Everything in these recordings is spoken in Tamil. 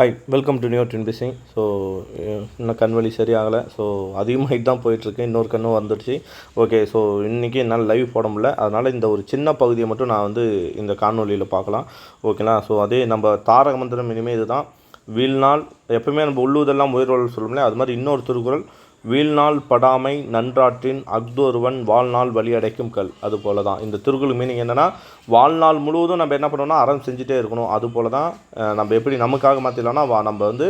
Hi welcome to new twin fishing so இன்னும் கண் வலி சரியாகலை. ஸோ அதிகமாகிட்டு தான் போயிட்டுருக்கு. இன்னொரு கண்ணும் வந்துடுச்சு. ஓகே ஸோ இன்றைக்கி என்னால் லைவ் போட முடியல. அதனால் இந்த ஒரு சின்ன பகுதியை மட்டும் நான் வந்து இந்த காணொலியில் பார்க்கலாம். ஓகேங்களா ஸோ அதே நம்ம தாரக மந்திரம் இனிமேல் இதுதான். வீழ்நாள் எப்பவுமே நம்ம உள்ளுதெல்லாம் உயிர்வாழ் சொல்லுவோம்ல அது மாதிரி இன்னொரு திருக்குறள் வீழ்நாள் படாமை நன்றாற்றின் அக்தொருவன் வாழ்நாள் வழி அடைக்கும் கல். அது போல தான் இந்த திருக்குறள் மீனிங் என்னென்னா வாழ்நாள் முழுவதும் நம்ம என்ன பண்ணணும்னா அறம் செஞ்சுட்டே இருக்கணும். அதுபோல தான் நம்ம எப்படி நமக்காக மாற்றிடலாம்னா நம்ம வந்து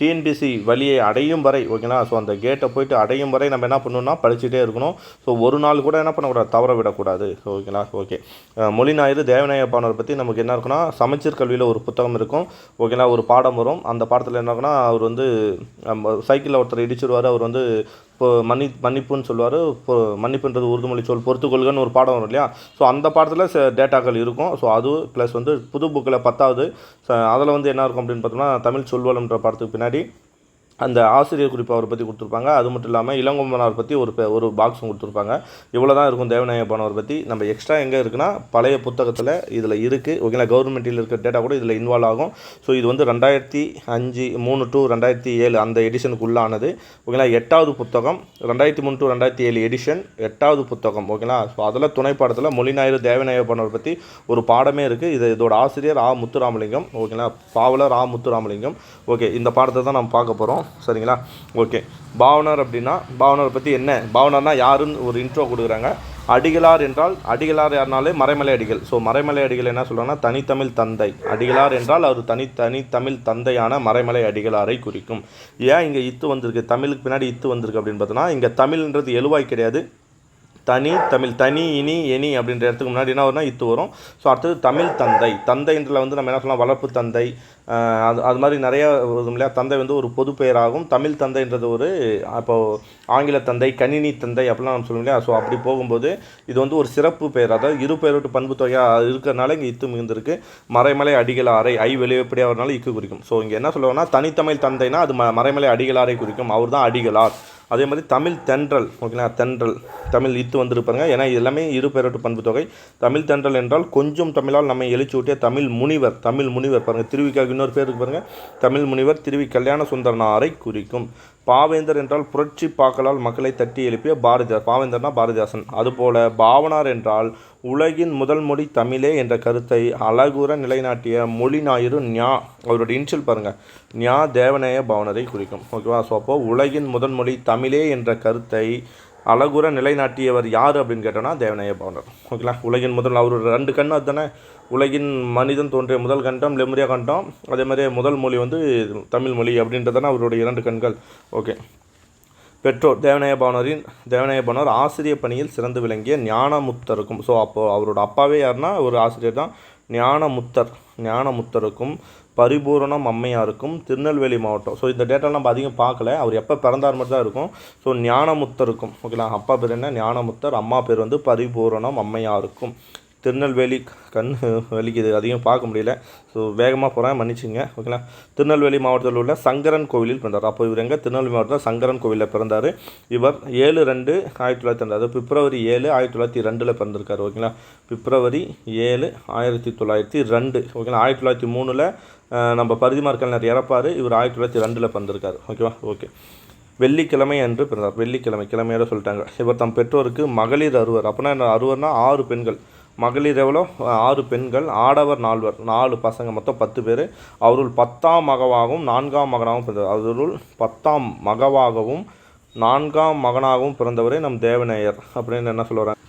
டிஎன்பிசி வழியை அடையும் வரை ஓகேங்களா? ஸோ அந்த கேட்டை போயிட்டு அடையும் வரை நம்ம என்ன பண்ணணும்னா படிச்சுட்டே இருக்கணும். ஸோ ஒரு நாள் கூட என்ன பண்ணக்கூடாது தவற விடக்கூடாது. ஓகேங்களா? ஓகே அஹ், மொழி ஞாயிறு பற்றி நமக்கு என்ன இருக்குன்னா சமச்சீர் கல்வியில் ஒரு புத்தகம் இருக்கும். ஓகேங்களா? ஒரு பாடம் வரும். அந்த பாடத்தில் என்ன இருக்குன்னா அவர் வந்து சைக்கிளில் ஒருத்தர் இடிச்சிருவார். அவர் வந்து இப்போ மன்னி மன்னிப்புன்னு சொல்லுவார். இப்போ மன்னிப்புன்றது உறுதிமொழி சொல் பொறுத்துக்கொள்கன்னு ஒரு பாடம் வரும் இல்லையா? ஸோ அந்த பாடத்தில் டேட்டாக்கள் இருக்கும். ஸோ அது ப்ளஸ் வந்து புது புக்கில் பத்தாவது. அதில் வந்து என்ன இருக்கும் அப்படின்னு பார்த்தோம்னா தமிழ் சொல்வலம்ன்ற பாடத்துக்கு பின்னாடி அந்த ஆசிரியர் குறிப்பு அவரை பற்றி கொடுத்துருப்பாங்க. அது மட்டும் இல்லாமல் இளங்கொம்பனார் பற்றி ஒரு ஒரு பாக்ஸும் கொடுத்துருப்பாங்க. இவ்வளோ தான் இருக்கும் தேவநாயகப்பானவர் பற்றி நம்ம எக்ஸ்ட்ரா எங்கே இருக்குன்னா பழைய புத்தகத்தில் இதில் இருக்குது ஓகேங்களா கவர்மெண்ட்டில் இருக்கிற டேட்டா கூட இதில் இன்வால்வ் ஆகும். ஸோ இது வந்து ரெண்டாயிரத்தி அஞ்சு மூணு டு ரெண்டாயிரத்தி ஏழு அந்த எடிஷனுக்கு உள்ளானது. ஓகேங்களா எட்டாவது புத்தகம் ரெண்டாயிரத்தி மூணு டு ரெண்டாயிரத்தி ஏழு எடிஷன் எட்டாவது புத்தகம். ஓகேங்களா ஸோ அதில் துணை பாடத்தில் மொழிநாயர் தேவநாயகப்பானவர் பற்றி ஒரு பாடமே இருக்குது இது இதோட ஆசிரியர் ஆ முத்துராமலிங்கம். ஓகேங்களா பாவலர் ஆ முத்துராமலிங்கம். ஓகே இந்த பாடத்தை தான் நம்ம பார்க்க போகிறோம் சரிங்களா? ஓகே பாவனர் அப்படின்னா பாவனர் பற்றி என்ன? பாவனர்னா யாருன்னு ஒரு இன்ட்ரோ கொடுக்குறாங்க. அடிகளார் என்றால் அடிகளார் யாருனாலே மறைமலை அடிகள். ஸோ மறைமலை அடிகள் என்ன சொல்கிறாங்கன்னா தனித்தமிழ் தந்தை. அடிகளார் என்றால் அவர் தனி தனி தமிழ் தந்தையான மறைமலை அடிகளாரை குறிக்கும். ஏன் இங்கே இத்து வந்திருக்கு? தமிழுக்கு பின்னாடி இத்து வந்திருக்கு அப்படின்னு பார்த்தோன்னா இங்கே தமிழ்ன்றது எழுவாய் கிடையாது. தனி தமிழ் தனி இனி எனி அப்படின்ற இடத்துக்கு முன்னாடி என்ன வரும்னா இத்து வரும். ஸோ அடுத்தது தமிழ் தந்தை. தந்தைன்றதில் வந்து நம்ம என்ன சொல்லலாம் வளர்ப்பு தந்தை. அது அது மாதிரி நிறைய வரும் இல்லையா? தந்தை வந்து ஒரு பொது பெயராகும். தமிழ் தந்தைன்றது ஒரு அப்போது ஆங்கில தந்தை கணினி தந்தை அப்படிலாம் நம்ம சொல்லுவோம் இல்லையா? ஸோ அப்படி போகும்போது இது வந்து ஒரு சிறப்பு பெயர். அதாவது இரு பெயரோட்டு பண்பு தொகையாக இருக்கிறனால இங்கே இத்து மிகுந்திருக்கு. மறைமலை அடிகளாரை ஐ வெளியப்படியாக வரனால இக்கு குறிக்கும். ஸோ இங்கே என்ன சொல்லுவோம்னா தனித்தமிழ் தந்தைனா அது ம மறைமலை அடிகளாரை குறிக்கும். அவர் தான் அடிகளார். அதே மாதிரி தமிழ் தென்றல் ஓகேங்களா? தென்றல். தமிழ் இத்து வந்திருப்பாங்க ஏன்னா எல்லாமே இருபெறட்டு பண்பு தொகை. தமிழ் தென்றல் என்றால் கொஞ்சம் தமிழால் நம்மை எழுச்சி ஊட்டிய தமிழ் முனிவர். தமிழ் முனிவர் பாருங்கள் திருவிக்காக இன்னொரு பேர் இருக்கு பாருங்க. தமிழ் முனிவர் திருவி கல்யாண சுந்தரனாரை குறிக்கும். பாவேந்தர் என்றால் புரட்சி பாக்களால் மக்களை தட்டி எழுப்பிய பாரதியார் பாவேந்தர்னா பாரதிதாசன். அதுபோல பாவனார் என்றால் உலகின் முதல் மொழி தமிழே என்ற கருத்தை அழகுற நிலைநாட்டிய மொழி ஞாயிறு ஞா. அவருடைய இன்ஷியல் பாருங்கள் ஞா தேவநேய பவனரை குறிக்கும். ஓகேவா? ஸோ அப்போ உலகின் முதல் மொழி தமிழே என்ற கருத்தை அழகுற நிலைநாட்டியவர் யார் அப்படின்னு கேட்டோன்னா தேவநேய பவனர். ஓகேங்களா? உலகின் முதல் அவர் ரெண்டு கண் அதுதானே? உலகின் மனிதன் தோன்றிய முதல் கண்டம் லெமுரியா கண்டம். அதே மாதிரி முதல் மொழி வந்து தமிழ் மொழி அப்படின்றதானே அவருடைய இரண்டு கண்கள். ஓகே. பெற்றோர் தேவநாய பவனரின் தேவநாய பவனர் ஆசிரியர் பணியில் சிறந்து விளங்கிய ஞானமுத்தருக்கும். ஸோ அப்போது அவரோட அப்பாவே யாருன்னா ஒரு ஆசிரியர் தான். ஞானமுத்தர் ஞானமுத்தருக்கும் பரிபூரணம் அம்மையாருக்கும் திருநெல்வேலி மாவட்டம். ஸோ இந்த டேட்டாலாம் நம்ம அதிகம் பார்க்கல. அவர் எப்போ பிறந்தார் மட்டும் தான் இருக்கும். ஸோ ஞானமுத்தருக்கும். ஓகேங்களா அப்பா பேர் என்ன? ஞானமுத்தர். அம்மா பேர் வந்து பரிபூரணம் அம்மையாருக்கும். திருநெல்வேலி கண் வலிக்குது. அதிகம் பார்க்க முடியல. ஸோ வேகமாக போகிறேன் மன்னிச்சுங்க. ஓகேங்களா திருநெல்வேலி மாவட்டத்தில் உள்ள சங்கரன் கோவிலில் பிறந்தார். அப்போ இவர் எங்கே? திருநெல்வேலி மாவட்டத்தில் சங்கரன் கோவிலில் பிறந்தார். இவர் ஏழு ரெண்டு ஆயிரத்தி தொள்ளாயிரத்தி ரெண்டு அதாவது பிப்ரவரி ஏழு ஆயிரத்தி தொள்ளாயிரத்தி ரெண்டில் பிறந்திருக்காரு. ஓகேங்களா பிப்ரவரி ஏழு ஆயிரத்தி தொள்ளாயிரத்தி ரெண்டு. ஓகேங்களா ஆயிரத்தி தொள்ளாயிரத்தி மூணில் நம்ம பரிதிமார் கலைஞர் இறப்பார். இவர் ஆயிரத்தி தொள்ளாயிரத்தி ரெண்டில் பிறந்திருக்காரு. ஓகேவா ஓகே வெள்ளிக்கிழமை அன்று பிறந்தார். வெள்ளிக்கிழமை. கிழமையோட சொல்லிட்டாங்க. இவர் தம் பெற்றோருக்கு மகளிர் அறுவர். அப்படின்னா என்ன? அறுவர்னா ஆறு பெண்கள். மகளிர் எவ்வளோ? ஆறு பெண்கள் ஆடவர் நால்வர். நாலு பசங்க மொத்தம் பத்து பேர். அவருள் பத்தாம் மகவாகவும் நான்காம் மகனாகவும் பிறந்தவர். அவருள் பத்தாம் மகவாகவும் நான்காம் மகனாகவும் பிறந்தவரே நம் தேவநேயர் அப்படின்னு என்ன சொல்லுறாங்க?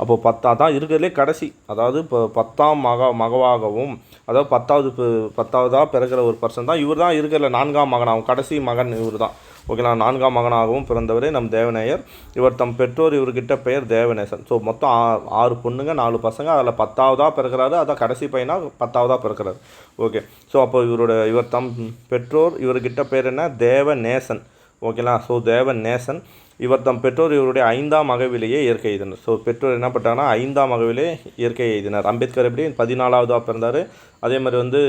அப்போது பத்தா தான் இருக்கிறதுலே கடைசி. அதாவது இப்போ பத்தாம் மக மகவாகவும் அதாவது பத்தாவது பத்தாவதாக பிறக்கிற ஒரு பர்சன் தான். இவர் தான் இருக்கிற நான்காம் மகனாகவும் கடைசி மகன் இவர் தான் ஓகேங்களா நான்காம் மகனாகவும் பிறந்தவரே நம் தேவநேயர். இவர் தம் பெற்றோர் இவர்கிட்ட பெயர் தேவநேசன். ஸோ மொத்தம் ஆ- ஆறு பொண்ணுங்க நாலு பசங்க அதில் பத்தாவதாக பிறக்கிறாரு அதான் கடைசி பையனாக பத்தாவதாக பிறக்கிறாரு. ஓகே ஸோ அப்போ இவரோட இவர் தம் பெற்றோர் இவர்கிட்ட பேர் என்ன? தேவநேசன். ஓகேங்களா ஸோ தேவநேசன். இவர் தம் பெற்றோர் இவருடைய ஐந்தாம் மகவிலேயே இயற்கை எழுதினர் ஸோ பெற்றோர் என்ன பண்ணிட்டாங்கன்னா ஐந்தாம் மகவிலே இயற்கை எழுதினார் அம்பேத்கர் எப்படி? பதினாலாவதாக பிறந்தார். அதே மாதிரி வந்து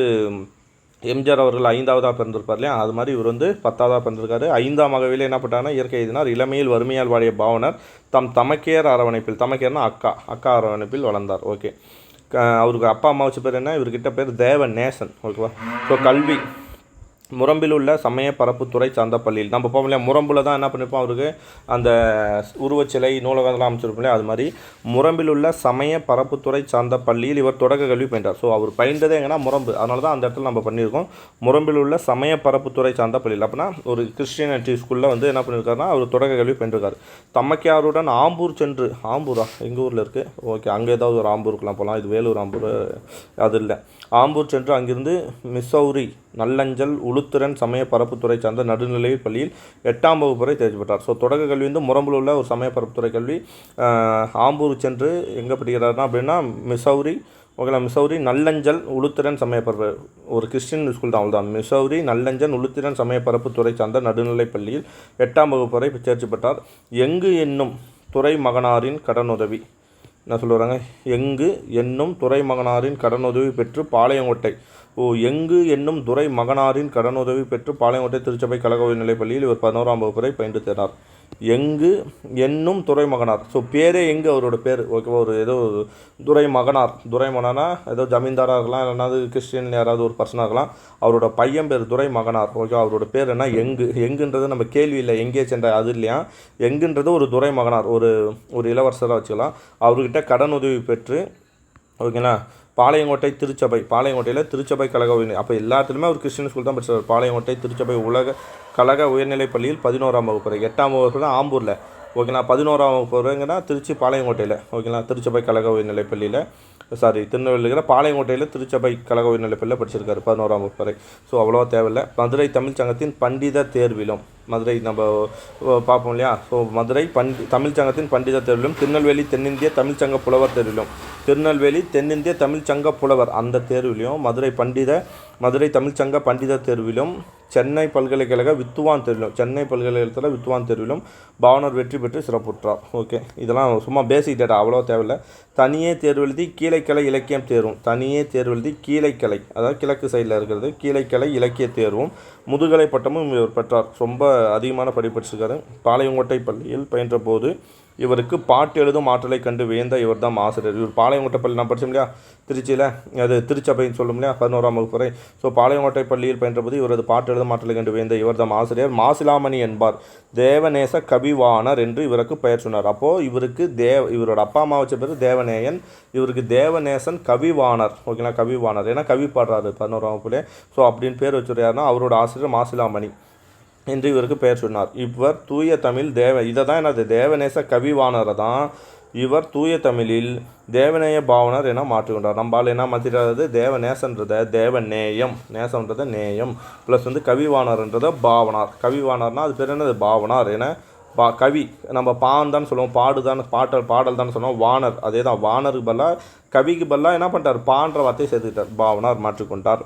எம்ஜிஆர் அவர்கள் ஐந்தாவதாக பிறந்திருப்பார் இல்லையா? அது மாதிரி இவர் வந்து பத்தாவதாக பிறந்திருக்காரு. ஐந்தாம் மகவிலே என்ன பண்ணிட்டாங்கன்னா இயற்கை எதினார் இளமையில் வறுமையால் வாடிய பாவனர் தம் தமக்கையர் அரவணைப்பில் தமக்கையர்னா அக்கா அக்கா அரவணைப்பில் வளர்ந்தார். ஓகே. அவருக்கு அப்பா அம்மா வச்ச பேர் என்ன? இவர்கிட்ட பேர் தேவ நேசன். ஓகேவா? ஸோ கல்வி. முரம்பில் உள்ள சமய பரப்புத்துறை சார்ந்த பள்ளியில். நம்ம போவோம் இல்லையா? முரம்பில் தான் என்ன பண்ணியிருப்போம் அவருக்கு? அந்த உருவச்சிலை நூலகம்லாம் அமைச்சிருப்போம் இல்லையா? அது மாதிரி முரம்பில் உள்ள சமய பரப்புத்துறை சார்ந்த பள்ளியில் இவர் தொடக்க கல்வி பயின்றார். ஸோ அவர் பயின்றதே எங்கன்னா முரம்பு. அதனால தான் அந்த இடத்துல நம்ம பண்ணியிருக்கோம். முரம்பில் உள்ள சமய பரப்புத்துறை சார்ந்த பள்ளியில். அப்படின்னா ஒரு கிறிஸ்டியானிட்டி ஸ்கூலில் வந்து என்ன பண்ணியிருக்காருன்னா அவர் தொடக்க கல்வி பயின்றிருக்காரு. தமக்கியாருடன் ஆம்பூர் சென்று. ஆம்பூரா? எங்கள் ஊரில் இருக்குது ஓகே அங்கே ஏதாவது ஒரு ஆம்பூருக்குலாம் போகலாம். இது வேலூர் ஆம்பூர் அது இல்லை. ஆம்பூர் சென்று அங்கிருந்து மிசௌரி நல்லஞ்சல் உளுத்திரன் சமய பரப்புத்துறை சார்ந்த நடுநிலை பள்ளியில் எட்டாம் வகுப்பு வரை தேர்ச்சி பெற்றார். ஸோ தொடக்க கல்வி வந்து முரம்பில் உள்ள ஒரு சமய பரப்புத்துறை கல்வி. ஆம்பூர் சென்று எங்கே படிக்கிறாருன்னா அப்படின்னா மிசௌரி ஓகேங்களா? மிசௌரி நல்லஞ்சல் உளுத்திரன் சமய பரப்பு ஒரு கிறிஸ்டின் ஸ்கூல் தான் அவ்வளோதான் மிசௌரி நல்லஞ்சன் உளுத்திரன் சமய பரப்புத்துறை சார்ந்த நடுநிலைப் பள்ளியில் எட்டாம் வகுப்பு வரை தேர்ச்சி பெற்றார். எங்கு என்னும் துறை மகனாரின் கடனுதவி. என்ன சொல்லுறாங்க? எங்கு என்னும் துறை மகனாரின் கடனுதவி பெற்று பாளையங்கோட்டை. ஓ எங்கு என்னும் துறை மகனாரின் கடனுதவி பெற்று பாளையங்கோட்டை திருச்சபை கழக உயர்நிலைப் பள்ளியில் இவர் பதினோராம் வகுப்பு வரை பயின்று தேர்ந்தார். எங்கு என்னும் துறைமகனார். ஸோ பேரே எங்கு? அவரோட பேர் ஓகேவா ஒரு ஏதோ ஒரு துரை ஏதோ ஜமீன்தாராக இருக்கலாம் இல்லைனா கிறிஸ்டின் யாராவது ஒரு பர்சனாக இருக்கலாம். அவரோட பையன் பேர் துரைமகனார் ஓகே அவரோட பேர் என்ன? எங்கு. எங்குன்றது நம்ம கேள்வி இல்லை. எங்கே சென்ற அது இல்லையா? எங்குன்றது ஒரு துறைமகனார். ஒரு ஒரு இளவரசராக வச்சுக்கலாம். அவர்கிட்ட கடன் உதவி பெற்று ஓகேங்களா? பாளையங்கோட்டை திருச்சபை பாளையங்கோட்டையில் திருச்சபை கழக உயர்நிலை அப்போ எல்லாத்துலேயுமே அவர் ஒரு கிறிஸ்டின் ஸ்கூல் தான் படிச்சார். பாளையங்கோட்டை திருச்சபை உலக கழக உயர்நிலைப் பள்ளியில் பதினோராம் வகுப்பு எட்டாம் வகுப்பு தான் ஆம்பூரில். ஓகேங்களா பதினோராம் வகுப்பு வரைங்கன்னா திருச்சி பாளையங்கோட்டையில். ஓகேங்களா திருச்சபை கழக உயர்நிலைப் பள்ளியில் சாரி திருநெல்வேலிங்கிற பாளையங்கோட்டையில் திருச்சபை கழக உயர்நிலைப் பள்ளியில் படிச்சிருக்காரு பதினோராம் வகுப்பு வரை. ஸோ அவ்வளோவா தேவையில்லை. மதுரை தமிழ் சங்கத்தின் பண்டித தேர்விலும் மதுரை நம்ம பார்ப்போம் இல்லையா? ஸோ மதுரை பண்டி தமிழ்ச்சங்கத்தின் பண்டித தேர்விலும் திருநெல்வேலி தென்னிந்திய தமிழ்ச்சங்க புலவர் தேர்விலும் திருநெல்வேலி தென்னிந்திய தமிழ்ச்சங்க புலவர் அந்த தேர்விலும் மதுரை பண்டித மதுரை தமிழ்ச்சங்க பண்டித தேர்விலும் சென்னை பல்கலைக்கழக வித்துவான் தேர்விலும் சென்னை பல்கலைக்கழகத்தில் வித்துவான் தேர்விலும் பாவனர் வெற்றி பெற்று சிறப்புற்றார். ஓகே இதெல்லாம் சும்மா பேசிக் டேட்டா அவ்வளோ தேவையில்லை. தனியே தேர்வு எழுதி கீழைக்கலை இலக்கியம் தேர்வும். தனியே தேர்வு எழுதி கீழைக்கலை அதாவது கிழக்கு சைடில் இருக்கிறது கீழைக்கலை இலக்கிய தேர்வும். முதுகலை பட்டமும் இவர் பெற்றார். ரொம்ப அதிகமான படிப்படிச்சிருக்காரு பாளையங்கோட்டை பள்ளியில் பயின்ற போது இவருக்கு பாட்டு எழுதும் ஆற்றலை கண்டு வியந்த இவர் தான் ஆசிரியர். இவர் பாளையங்கோட்டை பள்ளி நான் படித்தோம் இல்லையா? திருச்சியில் அது திருச்சபைன்னு சொல்லும் இல்லையா? பதினோராம் வகுப்பு வரை. ஸோ பாளையங்கோட்டை பள்ளியில் பயின்றபோது இவரது பாட்டு எழுதும் ஆற்றலை கண்டு வியந்த இவர் தான் ஆசிரியர். மாசிலாமணி என்பார். தேவநேச கவிவாணர் என்று இவருக்கு பெயர் சொன்னார். அப்போது இவருக்கு தேவ இவரோட அப்பா அம்மா வச்ச பேர் தேவநேயன். இவருக்கு தேவநேசன் கவிவாணர் ஓகேங்களா? கவிவாணர் ஏன்னா கவி பாடுறாரு பதினோராம் வகுப்புலேயே ஸோ அப்படின்னு பேர் வச்சுருக்காருன்னா அவரோட ஆசிரியர் மாசிலாமணி. என்று இவருக்கு பெயர் சொன்னார். இவர் தூய தமிழ் தேவ இதை தான் எனது தேவநேச கவிவாணரை தான் இவர் தூய தமிழில் தேவநேய பாவனர் என மாற்றிக்கொண்டார் நம்மால் என்ன மாற்றிடுறது தேவநேசன்றத தேவநேயம் நேசம்ன்றத நேயம் ப்ளஸ் வந்து கவிவாணர்ன்றத பாவனார். கவிவாணர்னா அது பேர் என்னது? பாவனார் என பா கவி நம்ம பான் தான் சொல்லுவோம் பாடுதான் பாட்டல் பாடல் தான் சொல்லுவோம் வானர் அதே தான் வானருக்கு பதிலாக கவிக்கு பதிலாக என்ன பண்ணிட்டார்? பான்ற வார்த்தையை சேர்த்துக்கிட்டார். பாவனார் மாற்றிக்கொண்டார்.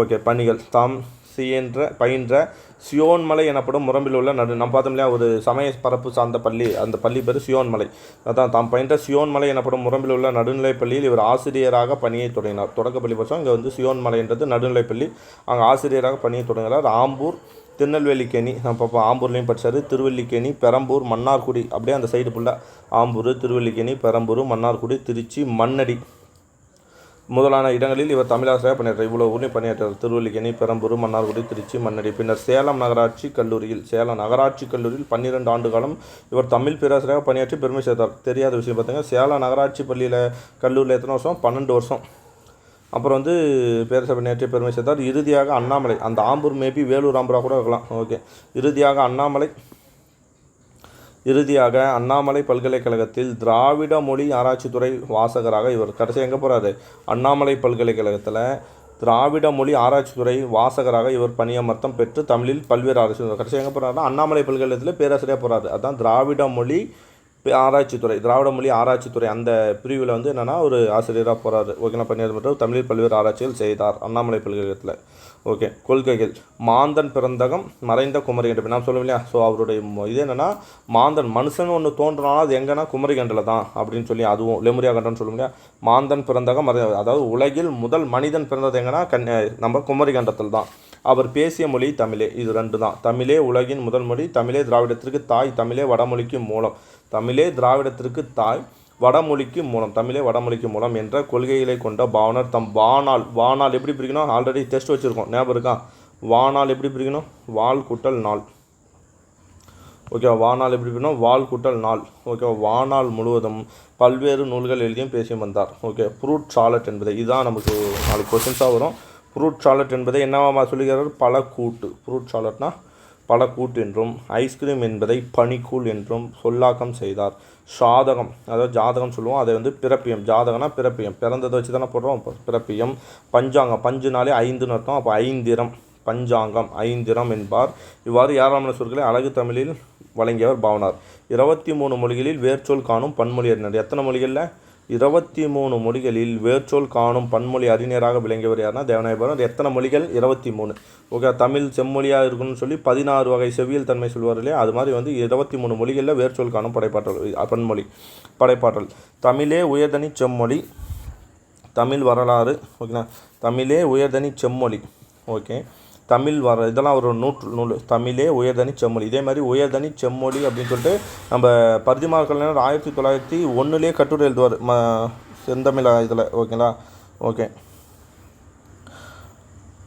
ஓகே பணிகள். தாம் சியன்ற பயின்ற சியோன்மலை எனப்படும் முரம்பில் உள்ள நடு நம்ம பார்த்தோம் இல்லையா ஒரு சமய பரப்பு சார்ந்த பள்ளி. அந்த பள்ளி பேர் சியோன்மலை. அதான் தாம் பயின்ற சியோன்மலை எனப்படும் முரம்பில் உள்ள நடுநிலைப் பள்ளியில் இவர் ஆசிரியராக பணியை தொடங்கினார். தொடக்கப்பள்ளி பட்சம் இங்கே வந்து சியோன்மலைன்றது நடுநிலைப் பள்ளி. அங்கே ஆசிரியராக பணியை தொடங்கினார். ஆம்பூர் திருநெல்வேலிக்கேணி. நம்ம பார்ப்போம் ஆம்பூர்லேயும் படித்தார் திருவல்லிக்கேணி பெரம்பூர் மன்னார்குடி. அப்படியே அந்த சைடு ஃபுல்லாக ஆம்பூர் திருவல்லிக்கேணி பெரம்பூர் மன்னார்குடி திருச்சி மண்ணடி. முதலான இடங்களில் இவர் தமிழாசிரியர் பணியாற்ற இவ்வளோ ஊர்லையும் பணியாற்றார் திருவல்லிக்கேணி பெரம்பூர் மன்னார்குடி திருச்சி மன்னடி பின்னர் சேலம் நகராட்சி கல்லூரியில் சேலம் நகராட்சி கல்லூரியில் பன்னிரெண்டு ஆண்டு காலம் இவர் தமிழ் பேராசிரியராக பணியாற்றி பெருமை சேர்த்தார். தெரியாத விஷயம் பார்த்தீங்கன்னா சேலம் நகராட்சி பள்ளியில் கல்லூரியில் எத்தனை வருஷம்? பன்னெண்டு வருஷம். அப்புறம் வந்து பேரரசை பணியாற்றி பெருமை சேர்த்தார். இறுதியாக அண்ணாமலை அந்த ஆம்பூர் மேபி வேலூர் ஆம்பூராக கூட இருக்கலாம். ஓகே. இறுதியாக அண்ணாமலை இறுதியாக அண்ணாமலை பல்கலைக்கழகத்தில் திராவிட மொழி ஆராய்ச்சித்துறை வாசகராக இவர். கடைசி எங்கே போகிறாரு அண்ணாமலை பல்கலைக்கழகத்தில் திராவிட மொழி ஆராய்ச்சித்துறை வாசகராக இவர் பணியமர்த்தம் பெற்று தமிழில் பல்வேறு ஆராய்ச்சி கடைசி எங்கே போகிறாருன்னா அண்ணாமலை பல்கலைக்கழகத்தில் பேராசிரியர் போகிறாரு அதுதான் திராவிட மொழி ஆராய்ச்சித்துறை திராவிட மொழி ஆராய்ச்சித்துறை அந்த பிரிவில் வந்து என்னென்னா ஒரு ஆசிரியராக போகிறாரு ஓகேனா பணியாளர் மற்றும் தமிழில் பல்வேறு ஆராய்ச்சிகள் செய்தார் அண்ணாமலை பல்கலைக்கழகத்தில். ஓகே கொள்கைகள். மாந்தன் பிறந்தகம் மறைந்த குமரி கண்டம் நான் சொல்லுவோம் இல்லையா? ஸோ அவருடைய இது என்னென்னா மாந்தன் மனுஷன் ஒன்று தோன்றினாலும் அது எங்கன்னா குமரி கண்டில் தான் அப்படின்னு சொல்லி அதுவும் லெமுரியா கண்டம்னு சொல்லுவோம் இல்லையா? மாந்தன் பிறந்தகம் மறை அதாவது உலகில் முதல் மனிதன் பிறந்தது எங்கன்னா கன் நம்ம குமரி கண்டத்தில் தான். அவர் பேசிய மொழி தமிழே இது ரெண்டு தான். தமிழே உலகின் முதல் மொழி தமிழே திராவிடத்திற்கு தாய் தமிழே வடமொழிக்கு மூலம். தமிழே திராவிடத்திற்கு தாய் வடமொழிக்கு மூலம் தமிழே வடமொழிக்கு மூலம் என்ற கொள்கைகளை கொண்ட பாவனர் தம் வானால் வானால் எப்படி பிரிக்கணும்? ஆல்ரெடி டெஸ்ட் வச்சுருக்கோம். ஞாபகம் இருக்கா? வானால் எப்படி பிரிக்கணும்? வால் கூட்டல் நாள். ஓகேவா வானால் எப்படி பிரிக்கணும்? வால் கூட்டல் நாள். ஓகேவா வானால் முழுவதும் பல்வேறு நூல்கள் எழுதியும் பேசியும் வந்தார். ஓகே ஃப்ரூட் சாலட் என்பதை இதுதான் நமக்கு நாலு கொஸ்டின்ஸாக வரும். ஃப்ரூட் சாலட் என்பதை என்னவா சொல்லுகிறார்? பல கூட்டு ஃப்ரூட் சாலட்னா பழக்கூட் என்றும் ஐஸ்கிரீம் என்பதை பனிக்கூழ் என்றும் சொல்லாக்கம் செய்தார். சாதகம் அதாவது ஜாதகம் சொல்லுவோம் அதை வந்து பிறப்பியம். ஜாதகம்னா பிறப்பியம். பிறந்ததை வச்சு தானே போடுறோம் பிறப்பியம். பஞ்சாங்கம் பஞ்சு நாளே ஐந்துன்னு அர்த்தம். அப்போ ஐந்திரம் பஞ்சாங்கம் ஐந்திரம் என்பார். இவ்வாறு ஏராளமான சொற்களை அழகு தமிழில் வழங்கியவர் பாவனார். இருபத்தி மூணு மொழிகளில் வேர்ச்சொல் காணும் பன்மொழி எத்தனை மொழிகளில்? இருபத்தி மூணு மொழிகளில் வேர்ச்சொல் காணும் பன்மொழி அறிஞராக விளங்கியவர் யாருன்னா தேவநாயகர் எத்தனை மொழிகள்? இருபத்தி மூணு. ஓகே தமிழ் செம்மொழியாக இருக்குன்னு சொல்லி பதினாறு வகை செவ்வியல் தன்மை சொல்வார் இல்லையா? அது மாதிரி வந்து இருபத்தி மூணு மொழிகளில் வேர்ச்சொல் காணும் படைப்பாற்றல் பன்மொழி படைப்பாற்றல். தமிழே உயர்தனி செம்மொழி. தமிழ் வரலாறு ஓகேண்ணா. தமிழே உயர்தனி செம்மொழி. ஓகே. தமிழ் வர இதெல்லாம் ஒரு நூற்று நூல் தமிழே உயர்தனி செம்மொழி. இதே மாதிரி உயர்தனி செம்மொழி அப்படின்னு சொல்லிட்டு நம்ம பரிதிமார் கலைஞர் ஆயிரத்தி தொள்ளாயிரத்தி ஒன்றுலேயே கட்டுரை எழுதுவார் ம செந்தமிழ் இதில். ஓகேங்களா? ஓகே.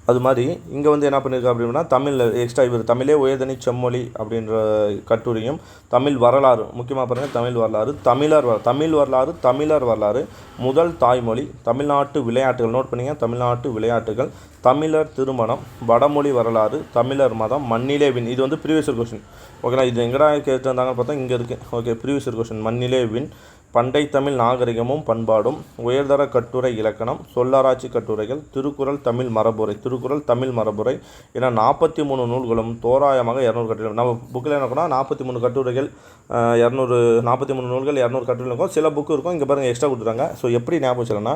அது மாதிரி இங்கே வந்து என்ன பண்ணியிருக்கா அப்படின்னா தமிழ் எக்ஸ்ட்ரா இவர் தமிழே உயர்தனி செம்மொழி அப்படின்ற கட்டுரையும் தமிழ் வரலாறு முக்கியமாக பாருங்கள் தமிழ் வரலாறு தமிழர் வர தமிழ் வரலாறு தமிழர் வரலாறு முதல் தாய்மொழி தமிழ்நாட்டு விளையாட்டுகள். நோட் பண்ணிங்க தமிழ்நாட்டு விளையாட்டுகள் தமிழர் திருமணம் வடமொழி வரலாறு தமிழர் மதம் மண்ணிலே வின் இது வந்து ப்ரீவியஸ் கொஸ்டின் ஓகேண்ணா இது எங்கடா கேட்டிருந்தாங்கன்னு பார்த்தா இங்கே இருக்குது ஓகே ப்ரீவியஸ் கொஸ்டின் மண்ணிலே வின் பண்டை தமிழ் நாகரிகமும் பண்பாடும் உயர்தர கட்டுரை இலக்கணம் சொல்லாராய்ச்சி கட்டுரைகள் திருக்குறள் தமிழ் மரபுரை திருக்குறள் தமிழ் மரபுரை என நாற்பத்தி மூணு நூல்களும் தோராயமாக இரநூறு கட்டுரை நம்ம புக்கில் என்ன பண்ணால் நாற்பத்தி மூணு கட்டுரைகள் இரநூறு நாற்பத்தி மூணு நூல்கள் இரநூறு கட்டுரை இருக்கும். சில புக்கு இருக்கும். இங்கே பாருங்கள் எக்ஸ்ட்ரா கொடுத்துருக்காங்க. ஸோ எப்படி ஞாபகம் வச்சுக்கலாம்னா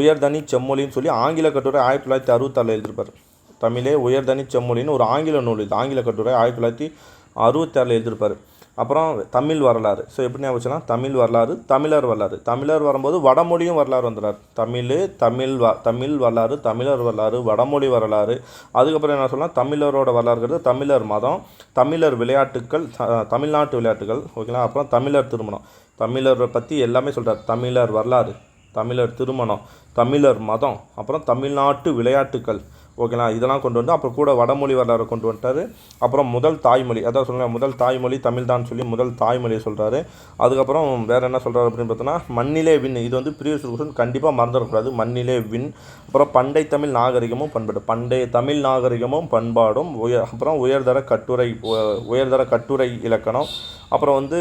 உயர்தனி செம்மொழின்னு சொல்லி ஆங்கில கட்டுரை ஆயிரத்தி தொள்ளாயிரத்தி அறுபத்தாறில் எழுதியிருப்பார். தமிழே உயர்தனி செம்மொழின்னு ஒரு ஆங்கில நூல் இது. ஆங்கில கட்டுரை ஆயிரத்தி தொள்ளாயிரத்தி அறுபத்தாறில் எழுதியிருப்பார். அப்புறம் தமிழ் வரலாறு. ஸோ எப்படி ஞாபகம் தமிழ் வரலாறு தமிழர் வரலாறு. தமிழர் வரும்போது வடமொழியும் வரலாறு வந்துடுறார். தமிழ் தமிழ் வ தமிழ் வரலாறு தமிழர் வரலாறு வடமொழி வரலாறு. அதுக்கப்புறம் என்ன சொல்லலாம் தமிழரோட வரலாறுங்கிறது தமிழர் மதம் தமிழர் விளையாட்டுக்கள் தமிழ்நாட்டு விளையாட்டுகள் ஓகேங்களா? அப்புறம் தமிழர் திருமணம். தமிழரை பற்றி எல்லாமே சொல்கிறார் தமிழர் வரலாறு தமிழர் திருமணம் தமிழர் மதம் அப்புறம் தமிழ்நாட்டு விளையாட்டுக்கள். ஓகேங்களா? இதெல்லாம் கொண்டு வந்து அப்புறம் கூட வடமொழி வரலாறு கொண்டு வந்துட்டாரு. அப்புறம் முதல் தாய்மொழி அதான் சொல்லுங்கள் முதல் தாய்மொழி தமிழ் தான் சொல்லி முதல் தாய்மொழியை சொல்கிறாரு அதுக்கப்புறம் வேறு என்ன சொல்கிறார் அப்படின்னு பார்த்தோன்னா மண்ணிலே வின் இது வந்து ப்ரீவியஸ் கொஸ்டின் கண்டிப்பாக மறந்துடக்கூடாது. மண்ணிலே வின் அப்புறம் பண்டை தமிழ் நாகரிகமும் பண்பாடு பண்டைய தமிழ் நாகரிகமும் பண்பாடும் உயர் அப்புறம் உயர்தர கட்டுரை உயர்தர கட்டுரை இலக்கணம் அப்புறம் வந்து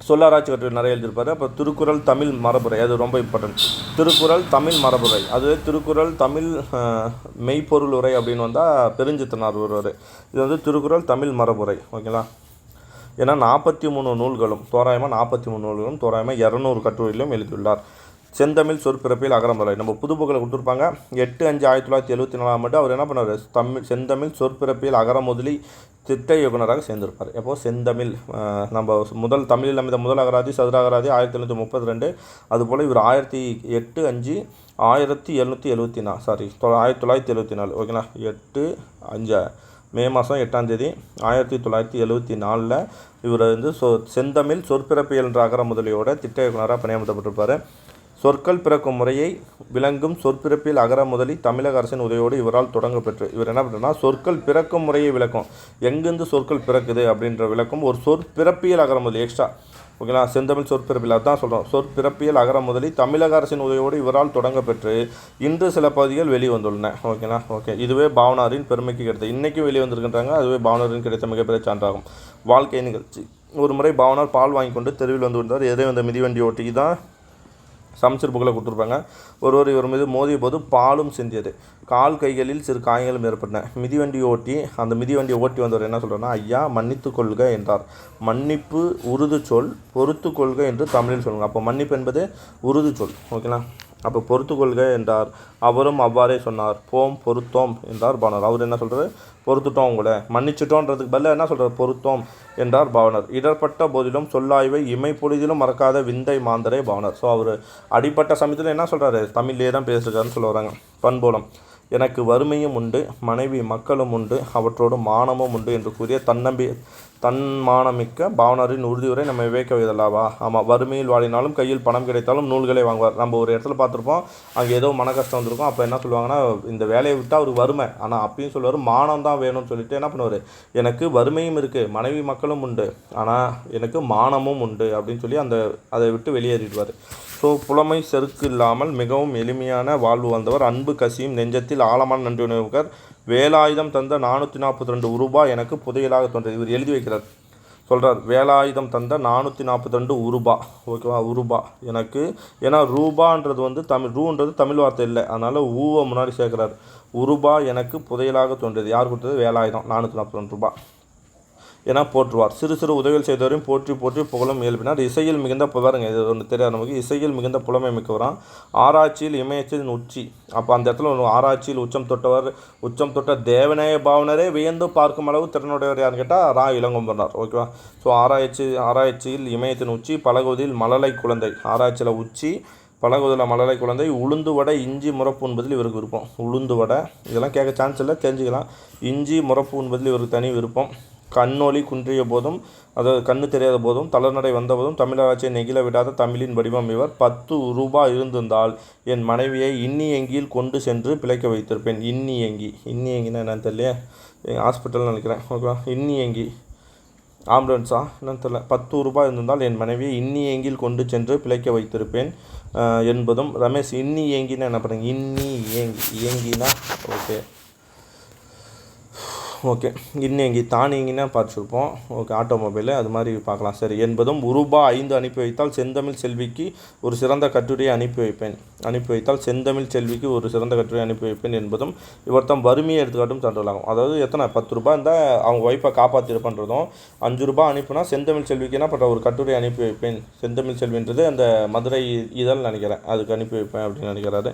சொல்லாராய்ச்சி கட்டுரை நிறைய எழுதியிருப்பார். அப்போ திருக்குறள் தமிழ் மரபுரை அது ரொம்ப இம்பார்ட்டன்ட் திருக்குறள் தமிழ் மரபுரை. அது திருக்குறள் தமிழ் மெய்ப்பொருள் உரை அப்படின்னு வந்தால் பெருஞ்சித்தனார் ஒருவர். இது வந்து திருக்குறள் தமிழ் மரபுரை. ஓகேங்களா? ஏன்னா நாற்பத்தி மூணு நூல்களும் தோராயமாக நாற்பத்தி மூணு நூல்களும் தோராயமாக இரநூறு கட்டுரையிலும் எழுதியுள்ளார். செந்தமிழ் சொற்பிறப்பில் அகரமுறை நம்ம புதுப்புகளை கொடுத்துருப்பாங்க. எட்டு அஞ்சு ஆயிரத்தி தொள்ளாயிரத்தி எழுபத்தி நாலாம் ஆண்டு அவர் என்ன பண்ணார் தமிழ் செந்தமிழ் சொற்பிறப்பில் அகரமுதலி திட்ட இயக்குனராக சேர்ந்திருப்பார். எப்போது செந்தமிழ் நம்ம முதல் தமிழில் அமைந்த முதல் அகராதி சதுர அகராதி ஆயிரத்தி எழுநூற்றி முப்பத்தி ரெண்டு அதுபோல் இவர் ஆயிரத்தி எட்டு அஞ்சு ஆயிரத்தி எழுநூற்றி எழுபத்தி நாலு சாரி தொ ஆயிரத்தி தொள்ளாயிரத்தி எழுபத்தி நாலு. ஓகேங்களா எட்டு அஞ்சு மே மாதம் எட்டாம் தேதி ஆயிரத்தி தொள்ளாயிரத்தி எழுபத்தி நாலில் இவர் வந்து சொ செந்தமிழ் சொற்பிறப்பியல் என்ற அகர முதலியோட திட்ட இயக்குனராக பணியமர்த்தப்பட்டிருப்பார். சொற்கள் பிறக்கும் முறையை விளங்கும் சொற்பிறப்பியல் அகர முதலி தமிழக அரசின் உதவியோடு இவரால் தொடங்கப்பெற்று இவர் என்ன பண்ணுறா சொற்கள் பிறக்கும் முறையை விளக்கும். எங்கிருந்து சொற்கள் பிறக்குது அப்படின்ற விளக்கம் ஒரு சொற்பிறப்பியல் அகர முதலி எக்ஸ்ட்ரா ஓகேங்களா? செந்தமிழ் சொற்பிறப்பில் அதான் சொல்கிறோம் சொற்பிறப்பியல் அகர முதலி தமிழக அரசின் உதவியோடு இவரால் தொடங்கப்பெற்று இன்று சில பகுதிகள் வெளிவந்துள்ளன. ஓகேங்களா? ஓகே. இதுவே பாவனாரின் பெருமைக்கு கிடைத்த இன்றைக்கும் வெளிவந்திருக்கின்றாங்க. அதுவே பாவனாரின் கிடைத்த மிகப்பெரிய சான்றாகும். வாழ்க்கை நிகழ்ச்சி. ஒரு முறை பாவனார் பால் வாங்கி கொண்டு தெருவில் வந்து வந்தார் எதை வந்த மிதிவண்டி ஓட்டி? தான் சமைச்சர் புக்கில் கொடுத்துருப்பாங்க. ஒருவர் இவர் மீது மோதிய போது பாலும் சிந்தியது. கால் கைகளில் சிறு காயங்களும் ஏற்பட்டன. மிதிவண்டி ஓட்டி அந்த மிதிவண்டியை ஓட்டி வந்தவர் என்ன சொல்கிறேன்னா ஐயா மன்னித்து கொள்க என்றார். மன்னிப்பு உருது சொல் பொறுத்து கொள்க என்று தமிழில் சொல்லுங்கள் அப்போ மன்னிப்பு என்பது உருது சொல். ஓகேங்களா? அப்போ பொறுத்து கொள்க என்றார். அவரும் அவ்வாறே சொன்னார். போம் பொருத்தோம் என்றார் பாவனர் அவர் என்ன சொல்கிறார் பொறுத்துட்டோம் உங்களை. மன்னிச்சிட்டோன்றதுக்கு பதிலாக என்ன சொல்கிறார் பொருத்தோம் என்றார் பாவனர். இடர்பட்ட போதிலும் சொல்லாய்வை இமை பொழுதிலும் மறக்காத விந்தை மாந்தரே பாவனர். ஸோ அவர் அடிப்பட்ட சமயத்தில் என்ன சொல்கிறாரு தமிழ்லேயே தான் பேசுகிறாருன்னு சொல்ல வராங்க. பண்போலம் எனக்கு வறுமையும் உண்டு மனைவி மக்களும் உண்டு அவற்றோடு மானமும் உண்டு என்று கூறிய தன்னம்பி தன்மானமிக்க பாவனரின் உறுதியுரை நம்ம விவேக வைதலாவா ஆமாம் வறுமையில் வாழினாலும் கையில் பணம் கிடைத்தாலும் நூல்களை வாங்குவார். நம்ம ஒரு இடத்துல பார்த்துருப்போம் அங்கே ஏதோ மன கஷ்டம் வந்திருக்கும். அப்போ என்ன சொல்லுவாங்கன்னா இந்த வேலையை விட்டால் அவர் வறுமை. ஆனால் அப்பயும் சொல்லுவார் மானம் தான் வேணும்னு சொல்லிட்டு என்ன பண்ணுவார்? எனக்கு வறுமையும் இருக்குது மனைவி மக்களும் உண்டு. ஆனால் எனக்கு மானமும் உண்டு அப்படின்னு சொல்லி அந்த அதை விட்டு வெளியேறிடுவார். ஸோ புலமை செருக்கு இல்லாமல் மிகவும் எளிமையான வாழ்வு வந்தவர் அன்பு கசியும் நெஞ்சத்தில் ஆழமான நன்றி உணர்வுகர் வேலாயுதம் தந்த நானூற்றி நாற்பத்தி ரெண்டு ரூபாய் எனக்கு புதையலாக தோன்றது இவர் எழுதி வைக்கிறார். சொல்கிறார் வேலாயுதம் தந்த நானூற்றி நாற்பத்தி ரெண்டு உருபா. ஓகேவா? உருபா. எனக்கு ஏன்னா ரூபான்றது வந்து தமிழ் ரூன்றது தமிழ் வார்த்தை இல்லை. அதனால் ஊவை முன்னாடி சேர்க்குறாரு. உருபா எனக்கு புதையலாக தோன்றியது. யார் கொடுத்தது? வேலாயுதம். நானூற்றி நாற்பத்தி ரெண்டு ரூபா. என போற்றுவார். சிறு சிறு உதவிகள் செய்தவரையும் போற்றி போற்றி புகழும் இயல்பினார். இசையில் மிகுந்த பாருங்க இது ஒன்று தெரியாது நமக்கு. இசையில் மிகுந்த புலமை மிக்கவரான் ஆராய்ச்சியில் இமயத்தின் உச்சி அப்போ அந்த இடத்துல ஒன்று ஆராய்ச்சியில் உச்சம் தொட்டவர் உச்சம் தொட்ட தேவநேய பாவனரே வியந்து பார்க்கும் அளவு திறனுடையவர் யாருன்னு கேட்டால் ரா. இளங்கொம்பனார். ஓகேவா? ஸோ ஆராய்ச்சி ஆராய்ச்சியில் இமயத்தின் உச்சி பழகுவதில் மலலை குழந்தை. ஆராய்ச்சியில் உச்சி பழகுவதில் மலலை குழந்தை உளுந்து வடை இஞ்சி முறப்பு உண்பதில் இவருக்கு விருப்பம். உளுந்து வடை இதெல்லாம் கேட்க சான்ஸ் இல்லை தெரிஞ்சுக்கலாம். இஞ்சி முறப்பு உண்பதில் இவருக்கு தனி விருப்பம். கண்ணொளி குன்றிய போதும் அதாவது கண்ணு தெரியாத போதும் தளர்நடை வந்தபோதும் தமிழராட்சியை நெகிழ விடாத தமிழின் வடிவம் இவர். பத்து ரூபாய் இருந்திருந்தால் என் மனைவியை இன்னியங்கியில் கொண்டு சென்று பிழைக்க வைத்திருப்பேன். இன்னி எங்கி. இன்னி என்னன்னு தெரியல ஹாஸ்பிட்டல் நினைக்கிறேன். ஓகேவா? இன்னியங்கி ஆம்புலன்ஸா? என்னன்னு தெரியல. பத்து ரூபாய் இருந்திருந்தால் என் மனைவியை இன்னி கொண்டு சென்று பிழைக்க வைத்திருப்பேன் என்பதும் ரமேஷ் இன்னி ஏங்கின்னா என்ன பண்ணுங்க இன்னி ஏங்கி ஏங்கினா ஓகே. ஓகே இன்னேங்கி தானியங்கினா பார்த்துருப்போம். ஓகே ஆட்டோமொபைலு அது மாதிரி பார்க்கலாம். சரி என்பதும் உருபா ஐந்து அனுப்பி வைத்தால் செந்தமிழ் செல்விக்கு ஒரு சிறந்த கட்டுரையை அனுப்பி வைப்பேன். அனுப்பி வைத்தால் செந்தமிழ் செல்விக்கு ஒரு சிறந்த கட்டுரை அனுப்பி வைப்பேன் என்பதும் இவர்தான் வறுமையை எடுத்துக்காட்டும் தண்டலாகும். அதாவது எத்தனை? பத்து ரூபாய் இருந்தால் அவங்க ஒய்ஃபை காப்பாற்றிருப்பன்றதும் அஞ்சு ரூபாய் அனுப்புனா செந்தமிழ் செல்விக்கு என்ன பண்ணுற ஒரு கட்டுரை அனுப்பி வைப்பேன். செந்தமிழ் செல்வின்றது அந்த மதுரை இதழ் நினைக்கிறேன். அதுக்கு அனுப்பி வைப்பேன் அப்படின்னு நினைக்கிறாரு.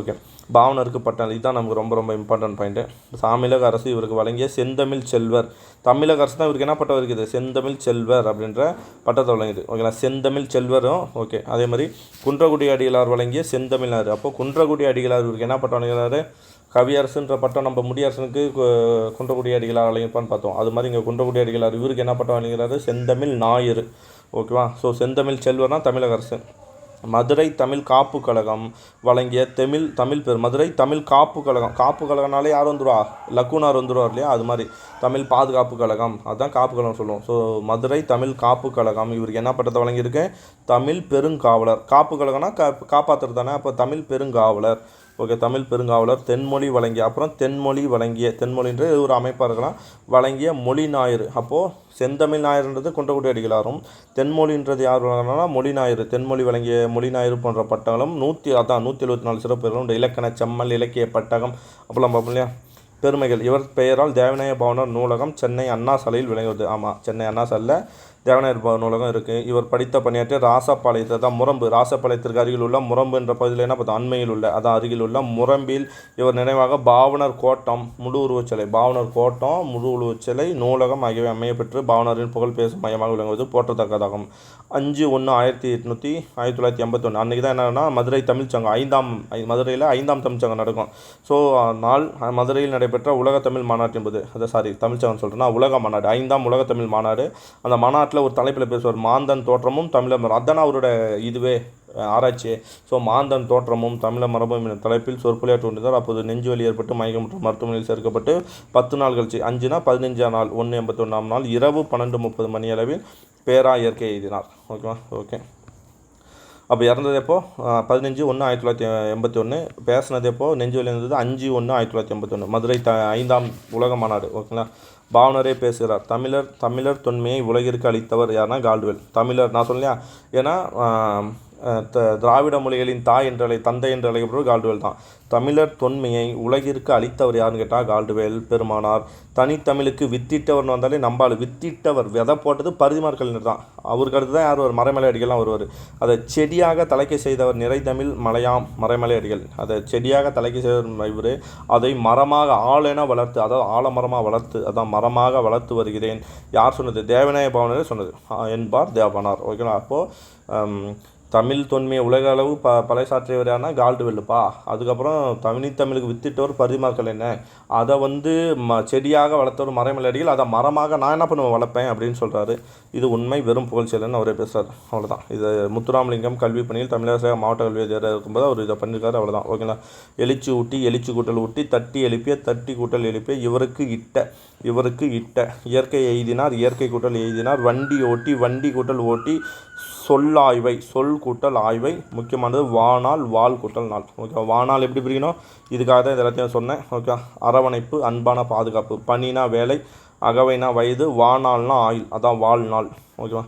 ஓகே பாவனருக்கு பட்டம் இதுதான் நமக்கு ரொம்ப ரொம்ப இம்பார்ட்டன்ட் பாயிண்ட்டு தமிழக அரசு இவருக்கு வழங்கிய செந்தமிழ் செல்வர். தமிழக அரசு தான் இவருக்கு என்ன பட்டம் இருக்குது? செந்தமிழ் செல்வர் அப்படின்ற பட்டத்தை வழங்கியது. ஓகேங்களா? செந்தமிழ் செல்வரும் ஓகே. அதே மாதிரி குன்றக்குடி அடிகளார் வழங்கிய செந்தமிழ்னார் அப்போது குன்றக்குடி அடிகளார் இவருக்கு என்ன பட்டம் வழங்குறாரு? கவியரசுன்ற பட்டம் நம்ம முடியரசனுக்கு குன்றக்குடி அடிகளார் வழங்கியிருப்பான்னு பார்த்தோம். அது மாதிரி இங்கே குன்றக்குடி அடிகளார் இவருக்கு என்ன பட்டம் வழங்குகிறாரு செந்தமிழ் ஞாயிறு. ஓகேவா? ஸோ செந்தமிழ் செல்வர்னா தமிழக அரசு. மதுரை தமிழ் காப்பு கழகம் வழங்கிய தமிழ் தமிழ் பெரு மதுரை தமிழ் காப்பு கழகம். காப்பு கழகம்னாலே யார் வந்துடுவா லக்குனார் வந்துடுவார் இல்லையா? அது மாதிரி. தமிழ் பாதுகாப்பு கழகம். அதுதான் காப்பு கழகம் சொல்லுவோம். ஸோ மதுரை தமிழ் காப்பு கழகம். இவருக்கு என்ன பட்டத்தை வழங்கியிருக்கேன் தமிழ் பெருங்காவலர். காப்பு கழகம்னா கா காப்பாற்றுறது தானே அப்போ தமிழ் பெருங்காவலர். ஓகே தமிழ் பெருங்காவலர் தென்மொழி வழங்கிய அப்புறம் தென்மொழி வழங்கிய தென்மொழின்ற ஒரு அமைப்பாக இருக்கலாம். வழங்கிய மொழி ஞாயிறு அப்போது செந்தமிழ் ஞாயிறுன்றது குன்றக்குடி அடிகளாரும். தென்மொழின்றது யார் வழங்கினா மொழி ஞாயிறு தென்மொழி வழங்கிய மொழி ஞாயிறு போன்ற பட்டங்களும் நூற்றி அதான் நூற்றி எழுபத்தி நாலு சிறப்பு இந்த இலக்கண செம்மல் இலக்கிய பட்டகம் அப்படிலாம் பார்ப்போம் இல்லையா? பெருமைகள். இவர் பெயரால் தேவநாய பவனர் நூலகம் சென்னை அண்ணா சாலையில் விளங்குவது. ஆமாம் சென்னை அண்ணா சாலையில் தேவநாயர் நூலகம் இருக்குது இவர் படித்த பணியாற்றிய ராசப்பாளையத்தை தான் முரம்பு. ராசப்பாளையத்திற்கு அருகில் உள்ள முரம்பு என்ற பகுதியில் என்ன பார்த்தா அண்மையில் உள்ள அதான் அருகில் உள்ள முரம்பில் இவர் நினைவாக பாவனர் கோட்டம் முழு உருவச்சிலை பாவனர் கோட்டம் முழு உருவச்சிலை நூலகம் ஆகியவை அமையப்பெற்று பாவனரின் புகழ் பேசும் மையமாக விளங்குவது போற்றத்தக்கதாகும். அஞ்சு ஒன்று ஆயிரத்தி எட்நூற்றி ஆயிரத்தி தொள்ளாயிரத்தி எண்பத்தொன்று அன்றைக்கி தான் என்னென்னா மதுரை தமிழ்ச்சங்கம் ஐந்தாம் ஐ- மதுரையில் ஐந்தாம் தமிழ்ச்சங்கம் நடக்கும். ஸோ நாள் மதுரையில் நடைபெற்ற உலக தமிழ் மாநாட்டு என்பது அதை சாரி தமிழ்ச்சங்கம் சொல்கிறேன்னா உலக மாநாடு ஐந்தாம் உலக தமிழ் மாநாடு. அந்த பாட்டில் ஒரு தலைப்பில் பேசுவார் மாந்தன் தோற்றமும் தமிழர் அதான அவரோட இதுவே ஆராய்ச்சி ஸோ மாந்தன் தோற்றமும் தமிழ மரபும் என்னும் தலைப்பில் சொற்பொழியாற்றி கொண்டிருந்தார் அப்போது நெஞ்சு வலி ஏற்பட்டு மயக்கமுற்று மருத்துவமனையில் சேர்க்கப்பட்டு பத்து நாள் கழிச்சு அஞ்சுனா பதினஞ்சாம் நாள் ஒன்று எண்பத்தொன்னாம் நாள் இரவு பன்னெண்டு முப்பது மணி அளவில் பேரா இயற்கை எழுதினார். ஓகேவா? ஓகே. அப்போ இறந்தது எப்போ? பதினஞ்சு ஒன்று ஆயிரத்தி தொள்ளாயிரத்தி எண்பத்தி ஒன்று பேசினது எப்போ? நெஞ்சுவலி இருந்தது அஞ்சு ஒன்று ஆயிரத்தி தொள்ளாயிரத்தி எண்பத்தி ஒன்று மதுரை த ஐந்தாம் உலக மாநாடு. ஓகேங்களா? பாவனரே பேசுகிறார். தமிழர் தமிழர் தொன்மையை உலகிற்கு அளித்தவர் யாருன்னா கால்டுவெல். தமிழர் நான் சொன்னேன் ஏன்னா திராவிட மொழிகளின் தாய் என்றழை தந்தை என்று அழைக்கப்படுவது கால்டுவேல் தான். தமிழர் தொன்மையை உலகிற்கு அளித்தவர் யாருன்னு கேட்டால் கால்டுவேல் பெருமானார். தனித்தமிழுக்கு வித்திட்டவர்னு வந்தாலே நம்பாள் வித்திட்டவர். விதை போட்டது பரிதிமார் கலைஞர் தான். அவருக்கு அடுத்து தான் யார் ஒரு மறைமலை அடிகள்லாம் வருவார். அதை செடியாக தலைக்க செய்தவர் நிறைதமிழ் மலையாம் மறைமலை அடிகள் அதை செடியாக தலைக்க செய்தவர் இவர். அதை மரமாக ஆளென வளர்த்து அதாவது ஆலமரமாக வளர்த்து அதான் மரமாக வளர்த்து வருகிறேன். யார் சொன்னது? தேவநாய பவனரே சொன்னது. என்பார் தேவனார் ஓகேங்களா? அப்போது தமிழ் தொன்மையை உலக அளவு ப பறைசாற்றியவர் கால்டுவெல்லுப்பா. கால்டு வெல்லுப்பா அதுக்கப்புறம் தமிழ் தமிழுக்கு வித்திட்டவர் பரிமார்கள் என்ன? அதை வந்து ம செடியாக வளர்த்தவர் மறைமலடிகள் அதை மரமாக நான் என்ன பண்ணுவேன் வளர்ப்பேன் அப்படின்னு சொல்கிறாரு இது உண்மை வெறும் புகழ்ச்சியல்னு அவரே பேசுகிறார் அவ்வளோதான் இது முத்துராமலிங்கம் கல்வி பணியில் தமிழக மாவட்ட கல்வி அதிகாரியாக இருக்கும்போது அவர் இதை பண்ணியிருக்காரு அவ்வளோதான் ஓகேங்களா? எழுச்சி ஊட்டி எழுச்சி கூட்டல் ஊட்டி தட்டி எழுப்பிய தட்டி கூட்டல் எழுப்பிய இவருக்கு இட்ட இவருக்கு இட்ட. இயற்கை எய்தினார் இயற்கை கூட்டல் எய்தினார். வண்டி ஓட்டி வண்டி கூட்டல் ஓட்டி சொல்லாய்வை சொல் கூட்டல் ஆய்வை முக்கியமானது வானால் வால் கூட்டல் நாள். ஓகே வானால் எப்படி பிரிக்கணும்? இதுக்காக தான் இது எல்லாத்தையும் சொன்னேன். ஓகே அரவணைப்பு அன்பான பாதுகாப்பு பனினா வேலை அகவைனா வயது வானால்னா ஆயுள். அதான் வாழ்நாள். ஓகேவா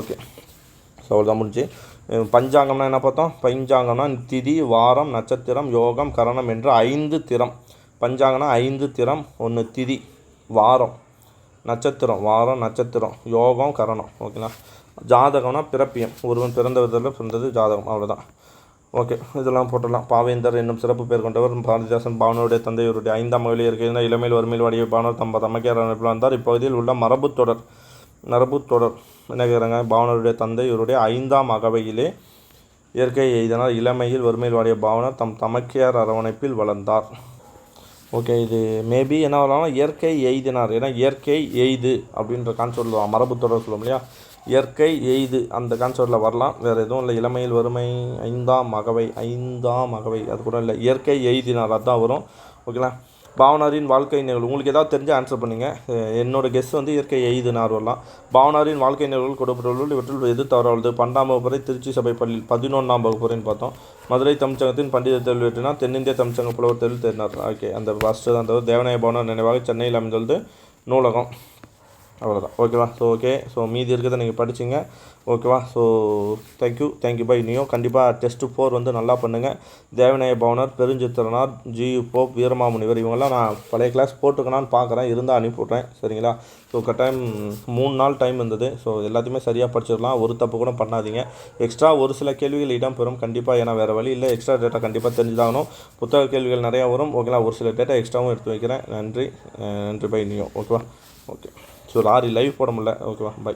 ஓகே ஸோ அவ்வளோதான் முடிஞ்சு. பஞ்சாங்கம்னா என்ன பார்த்தோம்? பஞ்சாங்கம்னா திதி வாரம் நட்சத்திரம் யோகம் கரணம் என்ற ஐந்து திறம். பஞ்சாங்கம்னா ஐந்து திறம் ஒன்று திதி வாரம் நட்சத்திரம் வாரம் நட்சத்திரம் யோகம் கரணம். ஓகேங்களா ஜாதகம்னா பிறப்பியம். ஒருவன் பிறந்த விதத்தில் பிறந்தது ஜாதகம். அவ்வளோதான் ஓகே. இதெல்லாம் போட்டலாம் பாவேந்தர் என்னும் சிறப்பு பேர் கொண்டவர். பாரதிதாசன் பாவனருடைய தந்தையருடைய ஐந்தாம் மகளிர் இருக்கையில் இளமையில் வறுமையில் வடிவ பாவனர் தம்ப தமக்கையார் அமைப்பில் வந்தார் இப்பகுதியில் உள்ள மரபுத் தொடர் மரபு தொடர் என்ன கேட்குறாங்க பாவனருடைய தந்தை இவருடைய ஐந்தாம் அகவையிலே இயற்கை எய்தனால் இளமையில் வறுமையில் வாடிய பாவனர் தம் தமக்கையார் அரவணைப்பில் வளர்ந்தார். ஓகே. இது மேபி என்ன வரலாம் இயற்கை எய்தினார். ஏன்னா இயற்கை எய்து அப்படின்ற கான்செப்டில் மரபு தொடர் சொல்லுவோம் இல்லையா? இயற்கை எய்து. அந்த கான்செப்டில் வரலாம். வேறு எதுவும் இல்லை. இளமையில் வறுமை ஐந்தாம் மகவை ஐந்தாம் மகவை. அது கூட இல்லை. இயற்கை எய்தினார் அதான் வரும். ஓகேங்களா பாவனாரின் வாழ்க்கை நிகழ்வு. உங்களுக்கு ஏதாவது தெரிஞ்சு ஆன்சர் பண்ணுங்க. என்னோடய என்னோட கெஸ் வந்து இயற்கை எய்துனார் வரலாம். பாவனாரின் வாழ்க்கை நிகழ்வுகள் கொடுக்கப்பட்டுள்ள இவற்றில் எது தவறாவது பன்னெண்டாம் வகுப்புறை திருச்சி சபை பள்ளியில் பதினொன்றாம் வகுப்புறைன்னு பார்த்தோம். மதுரை தமிழ்ச்சங்கத்தின் பண்டித தேர்வு வெற்றினா தென்னிந்திய தமிழ்ச்சங்க புலவர் தேர்வு தேர்னார் ஓகே அந்த ஃபஸ்ட்டு தான். தவிர தேவநாய பவனர் நினைவாக சென்னையில் அமைந்துள்ளது நூலகம். அவ்வளோதான் ஓகேவா ஸோ ஓகே ஸோ மீதி இருக்கிறத நீங்கள் படிச்சிங்க. ஓகேவா so thank you thank you bye neo கண்டிப்பாக டெஸ்ட்டு ஃபோர் வந்து நல்லா பண்ணுங்கள் தேவநாய பவனர் பெருஞ்சித்திரனார் ஜி போப் வீரமாமுனிவர் இவங்கெல்லாம் நான் பழைய கிளாஸ் போட்டுக்கணான்னு பார்க்குறேன். இருந்தால் அனுப்பிவிட்றேன் சரிங்களா? ஸோ கட்டாயம் மூணு நாள் டைம் இருந்தது. ஸோ எல்லாத்தையுமே சரியாக படிச்சிடலாம். ஒரு தப்பு கூட பண்ணாதீங்க. எக்ஸ்ட்ரா ஒரு சில கேள்விகள் இடம்பெறும். கண்டிப்பாக ஏன்னா வேறு வழி இல்லை. எக்ஸ்ட்ரா டேட்டா கண்டிப்பாக தெரிஞ்சுதாகணும். புத்தக கேள்விகள் நிறையா வரும். ஓகேங்களா ஒரு சில டேட்டா எக்ஸ்ட்ராவும் எடுத்து வைக்கிறேன். நன்றி. நன்றி. பை நியோ ஓகேவா ஓகே ஸோ லாரி லைவ் போட முடியல. ஓகேவா பை